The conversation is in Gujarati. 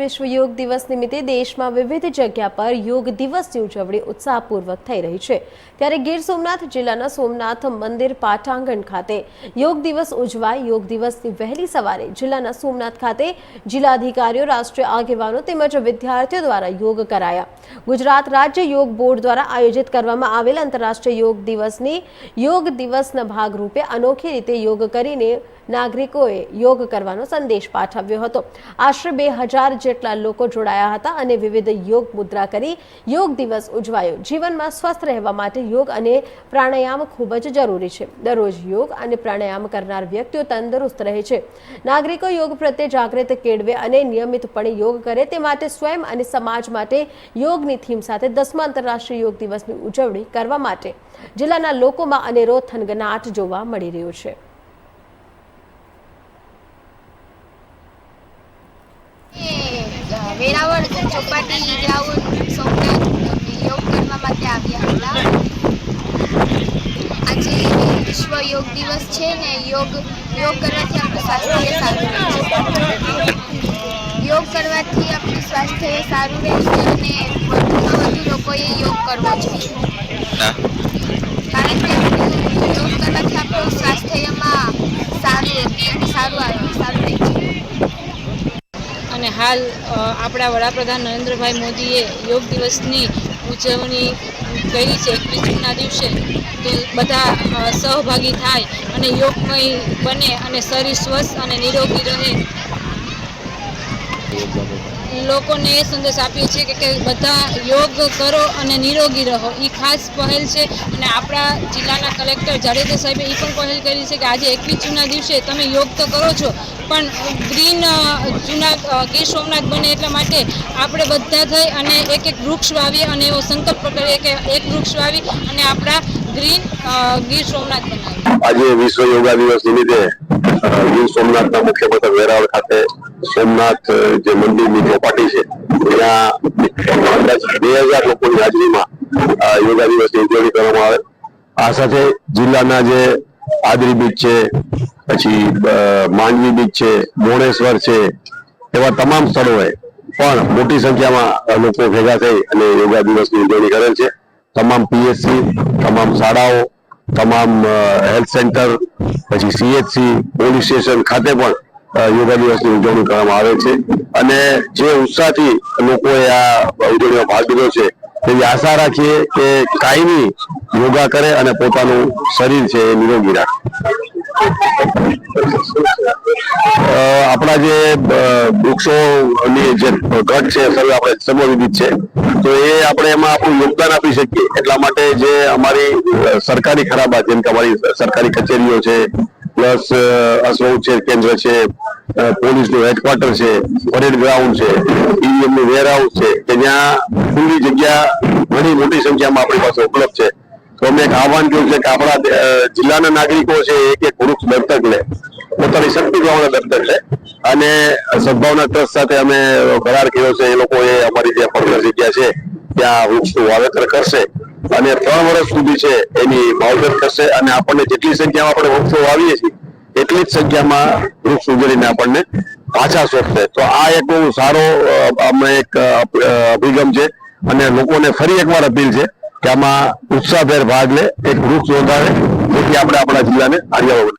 વિશ્વ યોગ દિવસ નિમિત્તે દેશમાં વિવિધ જગ્યા પર યોગ દિવસની ઉજવણી ઉત્સાહપૂર્વક થઈ રહી છે. ત્યારે ગીર સોમનાથ જિલ્લાના સોમનાથ મંદિર પાટાંગણ ખાતે યોગ દિવસ ઉજવાય. યોગ દિવસની વહેલી સવારે જિલ્લાના સોમનાથ ખાતે જિલ્લા અધિકારીઓ રાષ્ટ્રીય આગેવાનો તેમજ વિદ્યાર્થીઓ દ્વારા યોગ કરાયા. ગુજરાત રાજ્ય યોગ બોર્ડ દ્વારા આયોજિત કરવામાં આવેલ આંતરરાષ્ટ્રીય યોગ દિવસની યોગ દિવસના ભાગરૂપે અનોખી રીતે યોગ કરીને નાગરિકોએ યોગ કરવાનો સંદેશ પાઠવ્યો હતો. આશરે બે હજાર જેટલા લોકો જોડાયા હતા અને વિવિધ યોગ મુદ્રા કરી યોગ દિવસ ઉજવાયો. જીવનમાં સ્વસ્થ રહેવા માટે યોગ અને પ્રાણાયામ ખૂબ જ જરૂરી છે. દરરોજ યોગ અને પ્રાણાયામ કરનાર વ્યક્તિઓ તંદુરસ્ત રહે છે. નાગરિકો યોગ પ્રત્યે જાગૃત કેળવે અને નિયમિતપણે યોગ કરે તે માટે સ્વયં અને સમાજ માટે યોગની થીમ સાથે દસમા આંતરરાષ્ટ્રીય યોગ દિવસની ઉજવણી કરવા માટે જિલ્લાના લોકોમાં અનેરો થનગનાટ જોવા મળી રહ્યો છે એ વેરાવળ ચોપાટી ગ્રાઉન્ડ સોમનાથ યોગ કરવા માટે આવ્યા હતા. આજે વિશ્વ યોગ દિવસ છે ને યોગ યોગ કરવાથી આપણું સ્વાસ્થ્ય સારું રહે છે. યોગ કરવાથી આપણું સ્વાસ્થ્ય સારું રહેશે અને વધુમાં વધુ લોકોએ યોગ કરવો જોઈએ. કારણ કે યોગ કરવાથી આપણું સ્વાસ્થ્યમાં સારું સારું આવે સારું રહે. છે હાલ આપણા વડાપ્રધાન નરેન્દ્રભાઈ મોદીએ યોગ દિવસની ઉજવણી કરી છે. એકવીસ દિવસે તો બધા સહભાગી થાય અને યોગમય બને અને શરીર સ્વસ્થ અને નિરોગી રહે. લોકોને એ સંદેશ આપીએ છીએ કે બધા યોગ કરો અને નિરોગી રહો. એ ખાસ પહેલ છે અને આપણા જિલ્લાના કલેક્ટર જાડેજા સાહેબે એ પણ પહેલ કરી છે કે આજે એકવીસ જૂનના દિવસે તમે યોગ તો કરો છો, પણ ગ્રીન જૂના ગીર સોમનાથ બને એટલા માટે આપણે બધા થઈ અને એક એક વૃક્ષ વાવીએ અને એવો સંકલ્પ કરીએ કે એક વૃક્ષ વાવી અને આપણા ગ્રીન ગીર સોમનાથ બનાવીએ. આજે વિશ્વ યોગા દિવસ નિમિત્તે સોમનાથના મુખ્ય મથક વેરાવળ ખાતે સોમનાથ જે મંદિરની ચોપાટી છે, ત્યાં બે હજાર લોકોની હાજરીમાં યોગા દિવસની ઉજવણી કરવામાં આવે. આ સાથે જિલ્લાના જે આદરી બીચ છે, પછી માંડવી બીચ છે, મોણેશ્વર છે, એવા તમામ સ્થળોએ પણ મોટી સંખ્યામાં લોકો ભેગા થઈ અને યોગા દિવસની ઉજવણી કરેલ છે. તમામ પીએસસી તમામ શાળાઓ તમામ હેલ્થ સેન્ટર પછી સીએચસી પોલીસ સ્ટેશન ખાતે પણ યોગા દિવસની ઉજવણી કરવામાં આવે છે. અને જે ઉત્સાહથી લોકોએ આ ઉજવણીમાં ભાગ લીધો છે, તેવી આશા રાખીએ કે કાયમી યોગા કરે અને પોતાનું શરીર છે એ નિરોગી રાખે. આપણા જે વૃક્ષો વૃક્ષોની જે ઘટ છે સર્વે આપણે સંબોધિત છે, તો એ આપણે એમાં આપણું યોગદાન આપી શકીએ. એટલા માટે જે અમારી સરકારી ખરાબા, જેમ કે અમારી સરકારી કચેરીઓ છે, પ્લસ અશ્વ ઉછેર કેન્દ્ર છે પોલીસનું હેડક્વાર્ટર છે, પરેડ ગ્રાઉન્ડ છે ઈવીએમનું વેરહાઉસ છે, કે જ્યાં ખુલ્લી જગ્યા ઘણી મોટી સંખ્યામાં આપણી પાસે ઉપલબ્ધ છે. તો અમે એક આહવાન કર્યું છે કે આપણા જિલ્લાના નાગરિકો છે એક એક વૃક્ષ દત્તક લે. પોતાની શક્તિ પ્રમાણે દત્તક લે. અને સદભાવના ટ્રસ્ટ સાથે અમે કરાર કર્યો છે. એ લોકોએ અમારી જે પવિત્ર જગ્યા છે, ત્યાં વૃક્ષનું વાવેતર કરશે. અને ત્રણ વર્ષ સુધી છે એની માવજત કરશે. અને આપણને જેટલી સંખ્યામાં આપણે વૃક્ષો વાવીએ છીએ, એટલી જ સંખ્યામાં વૃક્ષ ઉજળીને આપણને પાછા સોંપશે. તો આ એક બહુ સારો અમે એક અભિગમ છે. અને લોકોને ફરી એકવાર અપીલ છે આમાં ઉત્સાહભેર ભાગ લે એક વૃક્ષ વધારે જેથી આપણે આપણા જિલ્લાને આગળ